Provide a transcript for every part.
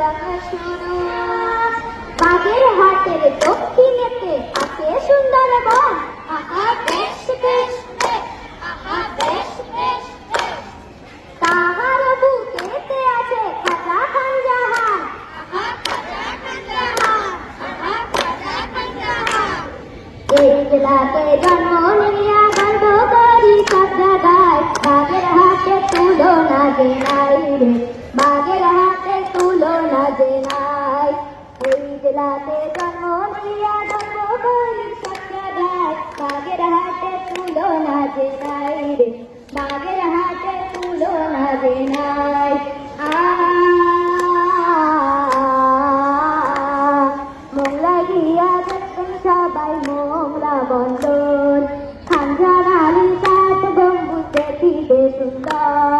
দেখা শুরু। বাগের হাটের দক্ষিণেতে আছে সুন্দর বন আহা, বেশ বেশ আছে খাজা খান জাহান আহা, খাজা খান জাহান আহা, খাজা জন্ম নিয়া গর্ব করি সব জায়গায় বাগের হাটে তুলো না যে নাই রে। যাবে নাই এই জেলাতে জন্ম দিয়া জন্ম বলির সঙ্গে ভাই বাগের হাটে তুলো না যে নাই রে বাগের হাটে তুলো না যে নাই মোংলা গিয়া দেখুন সবাই মোংলা বন্ধন সাত গম্বুজে দিবে সুন্দর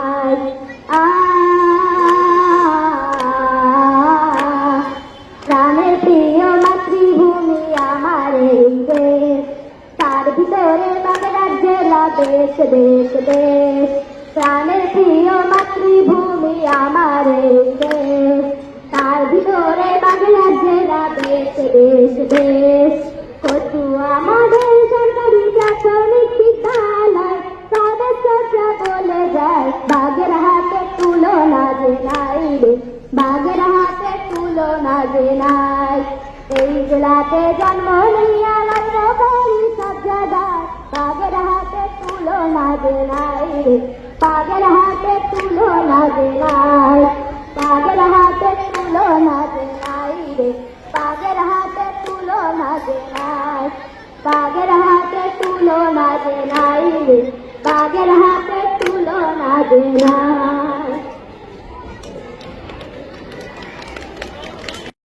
বাংলার জেলা দেশ দেশ দেশ। প্রাণের প্রিয় মাতৃভূমি আমার দেশ। তার ভিতরে বাংলার জেলা, দেশ দেশ দেশ। কচু আমাদের সরকারি প্রাথমিক বিদ্যালয় বলে যায় বাগের হাতে তুলনা যে নাই রে। হাতে তুলনা যে নাই। এই জেলাতে জন্ম নিয়া যে নাই। বাগের হাতে তুলনা যে নাই। পাগল হাতে তুলনা যে নাই রে। বাগের হাতে তুলনা যে নাই। পাগল হাতে তুলনা যে নাই রে। বাগের হাতে তুলনা যে নাই।